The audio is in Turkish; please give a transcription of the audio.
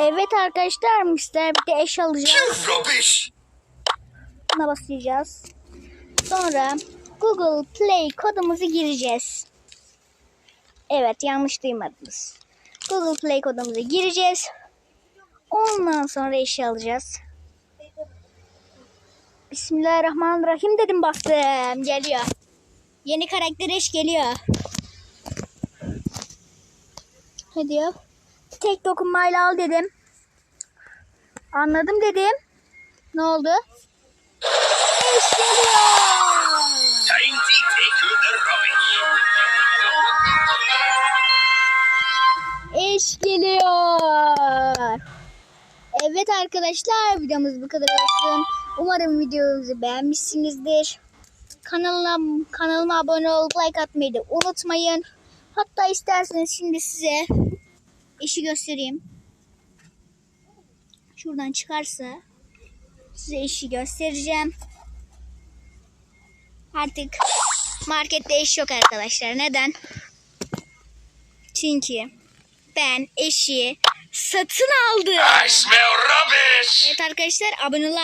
Evet arkadaşlar Mr. bir de eş alacağız. Rubbish! Buna basacağız. Sonra Google Play kodumuzu gireceğiz. Evet yanlış duymadınız. Google Play kodumuzu gireceğiz. Ondan sonra eşi alacağız. Bismillahirrahmanirrahim dedim bastım. Geliyor. Yeni karakter eş geliyor. Ne diyor? Tek dokunmayla al dedim. Anladım dedim. Ne oldu? Rubbish. Eş geliyor. Evet arkadaşlar videomuz bu kadar olsun. Umarım videomuzu beğenmişsinizdir. Kanalıma, kanalıma abone olup like atmayı da unutmayın. Hatta isterseniz şimdi size eşi göstereyim. Şuradan çıkarsa size eşi göstereceğim. Artık markette eş yok arkadaşlar. Neden? Çünkü ben eşi satın aldım. I smell rubbish! Evet arkadaşlar abone like.